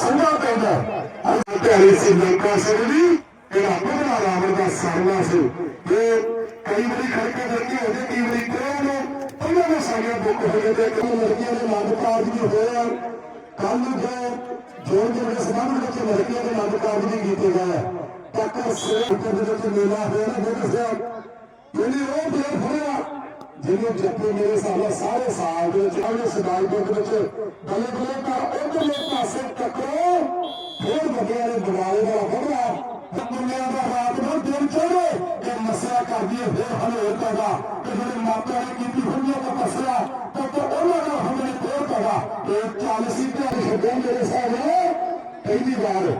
ਸੋਭਾ ਪੈਂਦਾ। ਅੱਜ ਪਿਆਰੀ ਸੀ ਲੋਕਾਂ ਸਿੰਘ ਦੀ ਇਹ ਆਪਣਾ ਰਾਵਣ ਦਾ ਸਰਨਾ ਸੀ। ਇਹ ਕਈ ਵਾਰੀ ਖੜਕੇ ਦੇਖੀ ਹੋ ਜੇ ਕਈ ਵਾਰੀ ਕੋਲ ਨੂੰ। ਉਹਨਾਂ ਦੇ ਸਾਰੀਆਂ ਬੁੱਕ ਹੋ ਜਾਂਦੇ ਕਿ ਲੜਕੀਆਂ ਦੇ ਮਨ ਕਾਰਜ ਵੀ ਹੋਇਆ ਕੱਲ ਨੂੰ ਜੋ ਜੋੜ ਦੇ ਸੰਬੰਧ ਵਿੱਚ ਲੜਕੀਆਂ ਦੇ ਮਨ ਕਾਰਜ ਵੀ ਕੀਤੇ ਗਏ ਤੱਕ ਸੇਵ ਦੇ ਵਿੱਚ ਮੇਲਾ ਹੋਇਆ ਨਾ ਬੋਲ ਜਿਹੜੀ ਉਹ ਫੇਰ ਫੜਿਆ ਜਿਹਨੂੰ ਜੱਪੇ ਮੇਰੇ ਸਾਹਮਣੇ ਸਾਰੇ ਸਾਲ ਦੇ ਵਿੱਚ ਸਦਾਈ ਦੇ ਵਿੱਚ ਬੱਲੇ ਬੱਲੇ ਕਰ ਉਧਰਲੇ ਪਾਸੇ ਟੱਕਰੋ, ਫੇਰ ਬੱਗਿਆਂ ਨੇ ਦਿਵਾਲੇ ਦਾ ਫੜਿਆ ਦੁਨੀਆ ਦਾ ਰਾਤ ਨੂੰ ਦਿਨ ਚੜੇ ਕਿ ਮਸਿਆ ਕਰਦੀ ਹੈ, ਫੇਰ ਹਲੇ ਪੈਦਾ। ਕਿ ਜਿਹੜੇ ਮਾਪਿਆਂ ਨੇ ਕੀਤੀ ਹੁੰਦੀ ਹੈ ਤਪੱਸਿਆ ਤਾਂ ਤੇ ਉਹਨਾਂ ਦਾ ਹਮਲੇ ਫੇਰ ਪੈਦਾ। ਇਹ ਚਾਲੀਸੀ ਤੇ ਛੱਡਣ ਮੇਰੇ ਸਾਹਮਣੇ ਪਹਿਲੀ ਵਾਰ।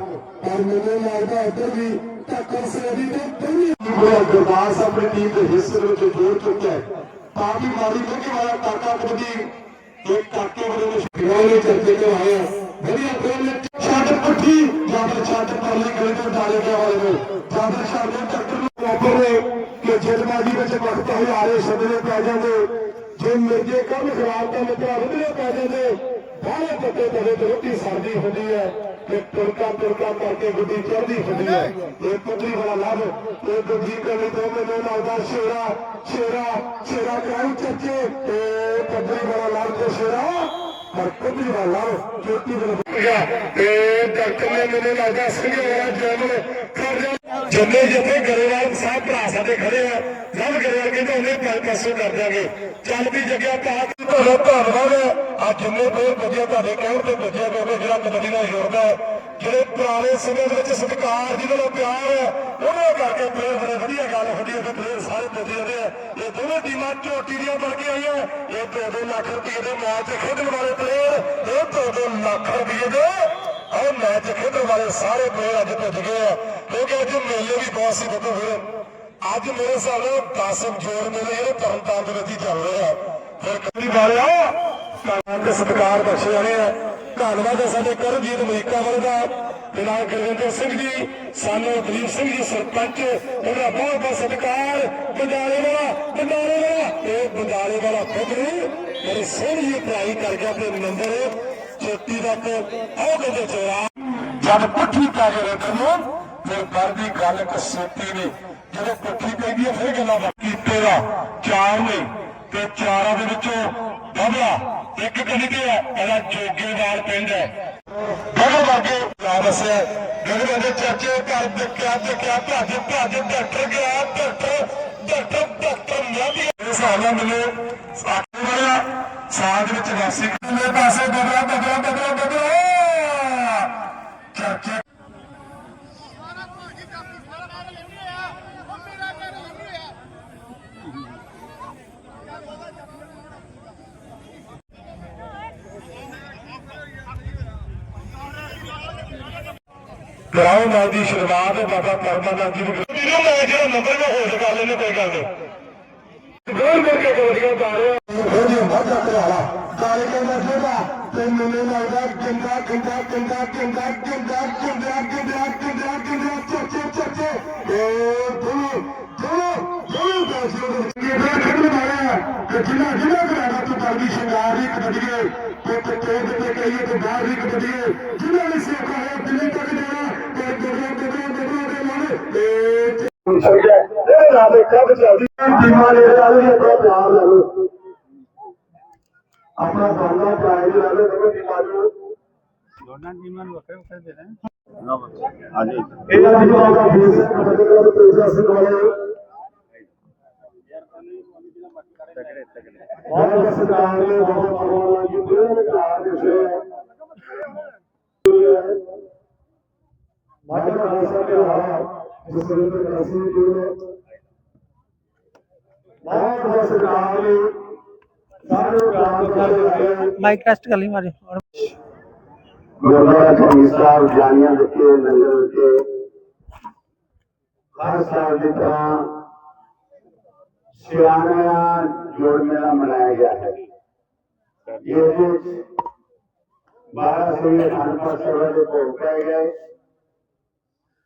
ਪਰ ਮੈਨੂੰ ਲੱਗਦਾ ਇੱਧਰ ਵੀ ਟੱਕਰ ਸੇਦੀ ਤੇ ਪਹਿਲੀ ਵਾਰ ਗੁਰਦਾਸ ਆਪਣੀ ਟੀਮ ਦੇ ਹਿੱਸੇ ਵਿੱਚ ਜੋੜ ਚੁੱਕਿਆ ਹੈ। ਤਾਂ ਕਿ ਮਾਰੀ ਕਿਉਂਕਿ ਵਾਲਾ ਕਾਕਾ ਕਬੱਡੀ ਇਹ ਕਾਕੇ ਵਾਲੇ ਨੇ ਸ਼ਿਕਾਇਤ ਨੇ ਚਰਚੇ ਤੋਂ ਆਇਆ। ਵਧੀਆ ਖੇਡ ਨੇ ਛੱਡ ਪੁੱਠੀ ਜਾਂ ਫਿਰ ਛੱਡ ਪਰਲੀ ਗਲੀ ਤੋਂ ਡਾਲੇ ਗਿਆ ਵਾਲੇ ਨੂੰ। ਜਾਂ ਛੱਡ ਦੇ ਟੱਕਰ ਨੂੰ ਪ੍ਰੋਪਰ ਨੇ ਕਿ ਜਲਮਾਜੀ ਵਿੱਚ ਵਕਤ ਹਜ਼ਾਰੇ ਸਦਲੇ ਪੈ ਜਾਂਦੇ ਜੇ ਮਿਰਜੇ ਕਰਨ ਖਰਾਬ ਤਾਂ ਮਿੱਤਰਾ ਵਧਲੇ ਪੈ ਜਾਂਦੇ ਬਾਹਲੇ ਪੱਤੇ ਤਵੇ ਤੇ ਰੋਟੀ ਸਰਦੀ ਹੁੰਦੀ ਹੈ। ਤੇ ਤੁਰਕਾ ਤੁਰਕਾ ਕਰਕੇ ਗੁੱਡੀ ਚੜਦੀ ਹੁੰਦੀ ਹੈ। ਇਹ ਪੁੱਤਰੀ ਵਾਲਾ ਲੱਭ ਇਹ ਗੁੱਡੀ ਕਰਨੀ ਤੋਂ ਮੈਨੂੰ ਲੱਗਦਾ ਸ਼ੇਰਾ ਸ਼ੇਰਾ ਸ਼ੇਰਾ ਕਰਾਉ ਚੱਚੇ ਤੇ ਪੁੱਤਰੀ ਵਾਲਾ ਲੱਭ ਤੇ ਸ਼ੇਰਾ। ਪਰ ਪੁੱਤਰੀ ਵਾਲਾ ਲੱਭ ਚੋਟੀ ਦੇ ਤੇ ਡਾਕਟਰ ਨੇ ਮੈਨੂੰ ਲੱਗਦਾ ਸੰਘਿਆ ਜਮਲ ਕਰ ਲਿਆ ਜੰਮੇ ਜੰਮੇ ਗਰੇਵਾਲ ਸਾਹਿਬ ਭਰਾ ਸਾਡੇ ਖੜੇ ਆ। ਲਵ ਗਰੇਵਾਲ ਕਹਿੰਦੇ ਉਹਨੇ ਪੰਜ ਪਾਸੋਂ ਕਰ ਦਿਆਂਗੇ। ਚੱਲ ਵੀ ਜਗਿਆ ਪਾ ਕੇ ਤੁਹਾਡਾ ਧੰਨਵਾਦ ਆ ਜਿੰਨੇ ਪੇਰ ਵਧੀਆ ਤੁਹਾਡੇ ਕਹਿਣ ਤੇ ਵਧੀਆ ਕਿਉਂਕਿ ਜਿਹੜਾ ਕਬੱਡੀ ਦਾ ਯੁਰਗਾ ਜਿਹੜੇ ਪੁਰਾਣੇ ਸਮੇਂ ਦੇ ਵਿੱਚ ਸਤਿਕਾਰ ਜਿਹਦੇ ਨਾਲ ਪਿਆਰ ਹੈ ਉਹਨਾਂ ਕਰਕੇ ਪਲੇਅਰ ਬੜੇ ਵਧੀਆ ਗੱਲ ਹੁੰਦੀ ਹੈ ਕਿ ਪਲੇਅਰ ਸਾਰੇ ਪੁੱਜੇ ਜਾਂਦੇ ਆ। ਇਹ ਦੋਵੇਂ ਟੀਮਾਂ ਝੋਟੀ ਦੀਆਂ ਬਣ ਕੇ ਆਈਆਂ। ਇਹ 2 ਲੱਖ ਰੁਪਏ ਦੇ ਮੈਚ ਖੇਡਣ ਵਾਲੇ ਪਲੇਅਰ ਇਹ 2-2 ਲੱਖ ਰੁਪਏ ਦੇ ਆਹ ਮੈਚ ਖੇਡਣ ਵਾਲੇ ਸਾਰੇ ਪਲੇਅਰ ਅੱਜ ਭੱਜ ਗਏ ਆ। ਕਿਉਂਕਿ ਅੱਜ ਮੇਲੇ ਵੀ ਬਹੁਤ ਸੀ ਬੱਬੂ ਫਿਰ ਅੱਜ ਮੇਰੇ ਹਿਸਾਬ ਨਾਲ 10 ਜੋੜ ਮੇਲੇ ਜਿਹੜੇ ਤਰਨਤਾਰਨ ਦੇ ਵਿੱਚ ਹੀ ਚੱਲ ਰਹੇ ਆ। ਫਿਰ ਕਬੱਡੀ ਵਾਲਿਆ ਤੇ ਸਤਿਕਾਰ ਬਖਸ਼ੇ ਜਾਣੇ ਆ। ਧੰਨਵਾਦ ਹੈ ਸਾਡੇ ਕਰਮਜੀਤ ਅਮਰੀਕਾ ਵਾਲੇ ਦਾ, ਜਨਾਬ ਗੁਰਵਿੰਦਰ ਸਿੰਘ ਜੀ, ਸਾਨੂੰ ਦਲੀਪ ਸਿੰਘ ਜੀ, ਸਰਪੰਚ ਉਹਦਾ ਬਹੁਤ ਬਹੁਤ ਸਤਿਕਾਰ। ਬੰਦਾਲੇ ਵਾਲਾ ਬੰਦਾਲੇ ਵਾਲਾ। ਇਹ ਬੰਦਾਲੇ ਵਾਲਾ ਖੁਦ ਨੂੰ ਸੋਹਣੀ ਜਿਹੀ ਕਰ ਗਿਆ ਆਪਣੇ ਨੰਬਰ ਚੋਟੀ ਦਾ ਤੇ ਆਹ ਕਹਿੰਦੇ ਚੋਰਾ। ਜਦ ਪੁੱਠੀ ਪੈ ਕੇ ਰੱਖਣ ਫਿਰ ਕਰ ਗੱਲ ਇੱਕ ਨੇ ਜਦੋਂ ਪੁੱਠੀ ਪੈਂਦੀ ਹੈ ਫਿਰ ਗੱਲਾਂ ਬਾਕੀ ਤੇਰਾ। ਚਾਰ ਨੇ ਤੇ ਚਾਰਾਂ ਦੇ ਵਿੱਚੋਂ ਬਬਲਾ ਇੱਕ ਕਹਦੇ ਹੈ, ਇਹਦਾ ਜੋਗੇਵਾਲ ਪਿੰਡ ਹੈ। ਬਗਰ ਵਰਗੇ ਨਾ ਵਸਿਆ ਗਗਨ ਦੇ ਚਾਚੇ ਘਰ ਦੇ ਕਿਆ ਤੇ ਕਿਆ ਭਾਜੇ ਭਾਜੇ ਡਾਕਟਰ ਗਿਆ, ਡਾਕਟਰ ਡਾਕਟਰ ਡਾਕਟਰ ਮਿਲਿਆ ਇਸ ਹਾਲਾਂ ਮੈਨੂੰ ਸਾਥ ਮਿਲਿਆ। ਸਾਥ ਵਿੱਚ ਵਾਸੀ ਮੇਰੇ ਪਾਸੇ ਬਗਰਾ ਬਗਰਾ ਬਗਰਾ ਬਗਰਾ ਕਰਾਓ ਨਾਲ ਦੀ ਸ਼ੁਰੂਆਤ ਬਾਬਾ ਪਰਮਾਨੰਦ ਜੀ ਦੀ ਵੀਡੀਓ ਮੈਂ ਜਿਹੜਾ ਨੰਬਰ ਮੈਂ ਹੋਲਡ ਕਰ ਲੈਣੇ ਕੋਈ ਗੱਲ ਨਹੀਂ। ਗੋਲ ਕਰਕੇ ਗੋਲੀਆਂ ਪਾ ਰਿਹਾ ਉਹਦੀ ਵਾਧਾ ਕਰਾਲਾ ਕਾਲੇ ਕਹਿੰਦਾ ਜਿਹੜਾ ਤੇ ਮੈਨੂੰ ਲੱਗਦਾ ਕਿੰਦਾ ਕਿੰਦਾ ਕਿੰਦਾ ਕਿੰਦਾ ਕਿੰਦਾ ਕਿੰਦਾ ਕਿੰਦਾ ਕਿੰਦਾ ਕਿੰਦਾ ਚੱਚੇ ਚੱਚੇ। ਏ ਬੁਲੂ ਬੁਲੂ ਬੁਲੂ ਦਾਸੀਓ ਦੇ ਕਿੰਦਾ ਖੇਡ ਮਾਰਿਆ ਕਿ ਜਿੰਨਾ ਜਿੰਨਾ ਕਰਾਦਾ ਤੂੰ ਕਰਦੀ ਸ਼ਿੰਗਾਰ ਦੀ ਕਬੱਡੀਏ ਤੇ ਤੇ ਤੇ ਤੇ ਕਹੀਏ ਤੇ ਬਾਹਰ ਦੀ ਕਬੱਡੀਏ ਜਿੰਨਾ ਨੇ ਸਿੱਖਾ ਹੈ ਦਿੱਲੀ ਤੱਕ ਸਮਝਿਆ। ਇਹ ਨਾਲ ਇੱਕ ਰੱਬ ਚੱਲਦੀ। ਜੀਵਾਂ ਦੇ ਨਾਲ ਹੀ ਆਪਣਾ ਪਿਆਰ ਲੈ ਲਓ। ਆਪਣਾ ਬੰਦਾ ਚਾਹੀਦਾ ਲੈ ਲਓ ਤੇ ਜੀਵਾਂ ਨੂੰ। ਦੋਨਾਂ ਟੀਮਾਂ ਨੂੰ ਵੱਖਰੇ ਵੱਖਰੇ ਦੇ ਰਹੇ ਨਾ। ਬਸ। ਹਾਂਜੀ ਇਹ ਅੱਜ ਦਾ ਫੀਸ ਪਰਟੀਕੁਲਰ ਪੇਜ ਅਸੀਂ ਕੋਲੇ ਤਗੜੇ ਤਗੜੇ ਬਹੁਤ ਸਰਕਾਰ ਨੇ ਬਹੁਤ ਭਗਵਾਨ ਜੀ ਦੇ ਕਾਰ ਦੇ ਸੇ ਮੱਧ ਪ੍ਰਦੇਸ਼ ਦੇ ਹਾਲਾਤ। مائک ٹیسٹ کر لیں مارے گورنر کمیسار جانیاں کے نظر کے ہر سال کی طرح سیانہ جوڑ میلہ منایا گیا ہے یہ بارہ سے انپا سیوا جو پہنچائے گئے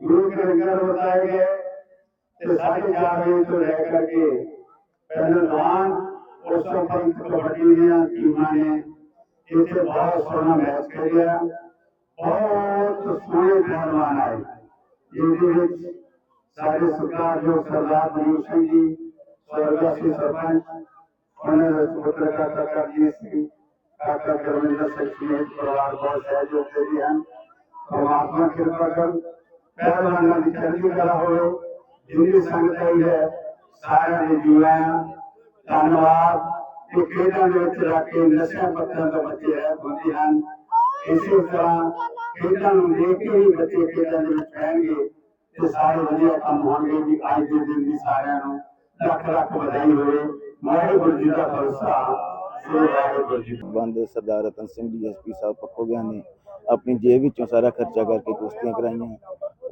ਜੋੜਿਆ ਉਪਰੰਤ ਅਰਦਾਸ ਹੋਈ ਗੁਰੂ ਕੇ ਲੰਗਰ ਵਰਤਾਏ ਗਏ ਤੇ ਸਾਢੇ ਚਾਰ ਵਜੇ ਤੋਂ ਲੈ ਕਰਕੇ ਪਹਿਲਵਾਨ ਉਸ ਤੋਂ ਉਪਰੰਤ ਕਬੱਡੀ ਦੀਆਂ ਟੀਮਾਂ ਨੇ ਇੱਥੇ ਬਹੁਤ ਸੋਹਣਾ ਮੈਚ ਖੇਡਿਆ ਬਹੁਤ ਸੋਹਣੇ ਪਹਿਲਵਾਨ ਆਏ ਜਿਹਦੇ ਵਿੱਚ ਸਾਡੇ ਸਰਕਾਰ ਜੋ ਸਰਦਾਰ ਮਨੂ ਸਿੰਘ ਜੀ ਸਵਰਗਾਸੀ ਸਰਪੰਚ ਉਹਨਾਂ ਦੇ ਸੁਪੁੱਤਰ ਕਾਕਾ ਕਰਜੀਤ ਸਿੰਘ ਕਾਕਾ ਗੁਰਵਿੰਦਰ ਸਿੰਘ ਸਮੇਤ ਪਰਿਵਾਰ ਬਹੁਤ ਸਹਿਯੋਗ ਦੇ ਰਹੇ ਹਨ ਪਰਮਾਤਮਾ ਕਿਰਪਾ ਕਰ ਪਹਿਲਵਾਨਾਂ ਦੀ ਚੜ੍ਹਦੀ ਕਲਾ ਹੋਵੇ ਜਿੰਨੀ ਸੰਗਤ ਆਈ ਹੈ ਸਾਰਿਆਂ ਦੇ ਜੀਵਾਂ ਧੰਨਵਾਦ ਇਹ ਖੇਡਾਂ ਦੇ ਵਿੱਚ ਰੱਖ ਕੇ ਨਸ਼ਿਆਂ ਪੱਤਿਆਂ ਤੋਂ ਬਚੇ ਰਹਿ ਹੁੰਦੇ ਹਨ ਇਸੇ ਤਰ੍ਹਾਂ ਖੇਡਾਂ ਨੂੰ ਦੇਖ ਕੇ ਹੀ ਬੱਚੇ ਖੇਡਾਂ ਦੇ ਵਿੱਚ ਰਹਿਣਗੇ ਤੇ ਸਾਰੇ ਵਧੀਆ ਕੰਮ ਹੋਣਗੇ ਵੀ ਅੱਜ ਦੇ ਦਿਨ ਦੀ ਸਾਰਿਆਂ ਨੂੰ ਲੱਖ ਲੱਖ ਵਧਾਈ ਹੋਵੇ ਵਾਹਿਗੁਰੂ ਜੀ ਦਾ ਖਾਲਸਾ ਸ੍ਰੀ ਵਾਹਿਗੁਰੂ ਜੀ ਕੀ ਫਤਿਹ। ਬੰਦ ਸਰਦਾਰ ਰਤਨ ਸਿੰਘ ਡੀਐਸਪੀ ਸਾਹਿਬ ਪੱਖੋ ਗਿਆ ਨੇ ਆਪਣੀ ਜੇਬ ਵਿੱਚੋਂ ਸਾਰਾ ਖਰਚਾ ਕਰਕੇ ਕੁਸ਼ਤੀਆਂ ਕਰਾਈਆਂ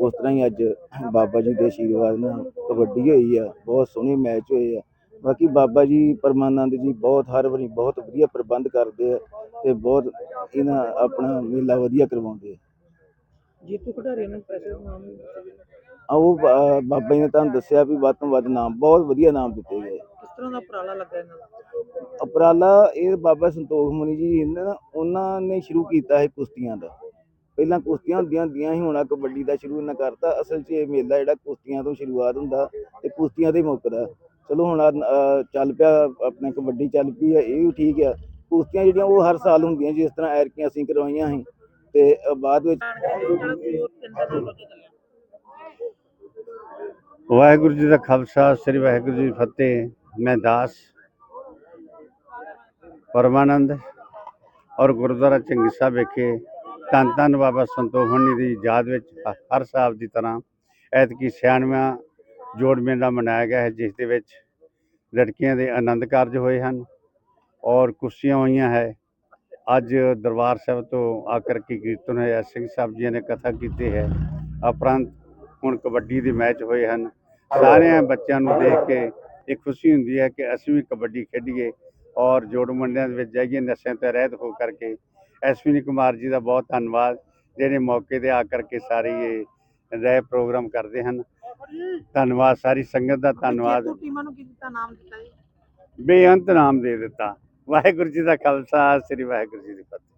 ਉਸ ਤਰ੍ਹਾਂ ਹੀ ਅੱਜ ਬਾਬਾ ਜੀ ਦੇ ਆਸ਼ੀਰਵਾਦ ਨਾਲ ਕਬੱਡੀ ਹੋਈ ਆ ਬਹੁਤ ਸੋਹਣੇ ਮੈਚ ਹੋਏ ਆ। ਬਾਕੀ ਬਾਬਾ ਜੀ ਪਰਮਾਨੰਦ ਜੀ ਬਹੁਤ ਹਰ ਵਾਰੀ ਬਹੁਤ ਵਧੀਆ ਪ੍ਰਬੰਧ ਕਰਦੇ ਆ ਤੇ ਬਹੁਤ ਇਹਨਾਂ ਆਪਣਾ ਮੇਲਾ ਵਧੀਆ ਕਰਵਾਉਂਦੇ ਆ। ਜੀਤੂ ਨੂੰ ਨਾਮ। ਆ ਉਹ ਬਾ- ਬਾਬਾ ਜੀ ਨੇ ਤੁਹਾਨੂੰ ਦੱਸਿਆ ਵੀ ਵੱਧ ਤੋਂ ਵੱਧ ਨਾਮ ਬਹੁਤ ਵਧੀਆ ਨਾਮ ਦਿੱਤੇ ਗਏ। ਕਿਸ ਤਰ੍ਹਾਂ ਦਾ ਉਪਰਾਲਾ ਲੱਗਾ ਇਹਨਾਂ ਦਾ? ਉਪਰਾਲਾ ਇਹ ਬਾਬਾ ਸੰਤੋਖ ਮੁਨੀ ਜੀ ਇਹਨਾਂ ਨਾ ਉਹਨਾਂ ਨੇ ਸ਼ੁਰੂ ਕੀਤਾ ਹੈ ਕੁਸ਼ਤੀਆਂ ਦਾ। ਪਹਿਲਾਂ ਕੁਸ਼ਤੀਆਂ ਹੁੰਦੀਆਂ ਹੁੰਦੀਆਂ ਸੀ ਹੁਣ ਆਹ ਕਬੱਡੀ ਦਾ ਸ਼ੁਰੂ ਇਹਨਾਂ ਕਰਤਾ ਅਸਲ 'ਚ ਇਹ ਮੇਲਾ ਜਿਹੜਾ ਕੁਸ਼ਤੀਆਂ ਤੋਂ ਸ਼ੁਰੂਆਤ ਹੁੰਦਾ ਤੇ ਕੁਸ਼ਤੀਆਂ ਤੇ ਮੁੱਕਦਾ। ਚਲੋ ਹੁਣ ਆਹ, ਚੱਲ ਪਿਆ ਆਪਣੇ ਕਬੱਡੀ ਚੱਲ ਪਈ ਹੈ ਇਹ ਵੀ ਠੀਕ ਆ। ਕੁਸ਼ਤੀਆਂ ਜਿਹੜੀਆਂ ਉਹ ਹਰ ਸਾਲ ਹੁੰਦੀਆਂ ਜਿਸ ਤਰ੍ਹਾਂ ਐਰਕੀਆਂ ਅਸੀਂ ਕਰਵਾਈਆਂ ਸੀ ਤੇ ਅਹ, ਬਾਅਦ ਵਿੱਚ ਵਾਹਿਗੁਰੂ ਜੀ ਦਾ ਖਾਲਸਾ ਸ੍ਰੀ ਵਾਹਿਗੁਰੂ ਜੀ ਦੀ ਫਤਿਹ। ਮੈਂ ਦਾਸ ਪਰਮਾਨੰਦ ਔਰ ਗੁਰਦੁਆਰਾ ਚੰਗੀ ਸਾਹਿਬ ਵਿਖੇ ਧੰਨ ਧੰਨ ਬਾਬਾ ਸੰਤੋਖ ਮਣੀ ਦੀ ਯਾਦ ਵਿੱਚ ਹ- ਹਰ ਸਾਲ ਦੀ ਤਰ੍ਹਾਂ ਐਤਕੀ 96ਵਾਂ ਜੋੜ ਮੇਲਾ ਮਨਾਇਆ ਗਿਆ ਹੈ, ਜਿਸ ਦੇ ਵਿੱਚ ਲੜਕੀਆਂ ਦੇ ਆਨੰਦ ਕਾਰਜ ਹੋਏ ਹਨ ਔਰ ਕੁਰਸੀਆਂ ਹੋਈਆਂ ਹੈ। ਅੱਜ ਦਰਬਾਰ ਸਾਹਿਬ ਤੋਂ ਆ ਕਰਕੇ ਕੀਰਤਨ ਹੋਇਆ, ਸਿੰਘ ਸਾਹਿਬ ਜੀ ਨੇ ਕਥਾ ਕੀਤੀ ਹੈ। ਉਪਰੰਤ ਹੁਣ ਕਬੱਡੀ ਦੇ ਮੈਚ ਹੋਏ ਹਨ। ਸਾਰਿਆਂ ਬੱਚਿਆਂ ਨੂੰ ਦੇਖ ਕੇ ਇਹ ਖੁਸ਼ੀ ਹੁੰਦੀ ਹੈ ਕਿ ਅਸੀਂ ਵੀ ਕਬੱਡੀ ਖੇਡੀਏ ਔਰ ਜੋੜ ਮੰਡਿਆਂ ਦੇ ਵਿੱਚ ਜਾਈਏ, ਨਸ਼ਿਆਂ 'ਤੇ ਰਹਿਤ ਹੋ ਕਰਕੇ ਐਸਵਿਨੀ ਕੁਮਾਰ ਜੀ ਦਾ ਬਹੁਤ ਧੰਨਵਾਦ ਜਿਹੜੇ ਮੌਕੇ ਤੇ ਆ ਕਰਕੇ ਸਾਰੀ ਇਹ ਰਹਿ ਪ੍ਰੋਗਰਾਮ ਕਰਦੇ ਹਨ। ਧੰਨਵਾਦ ਸਾਰੀ ਸੰਗਤ ਦਾ ਧੰਨਵਾਦ। ਜੀਤੂ ਟੀਮਾਂ ਨੂੰ ਕੀ ਦਿੱਤਾ ਨਾਮ ਦਿੱਤਾ ਜੀ? ਬੇਅੰਤ ਨਾਮ ਦੇ ਦਿੱਤਾ। ਵਾਹਿਗੁਰੂ ਜੀ ਦਾ ਖਾਲਸਾ ਸ੍ਰੀ ਵਾਹਿਗੁਰੂ ਜੀ ਦੀ ਫਤਿਹ।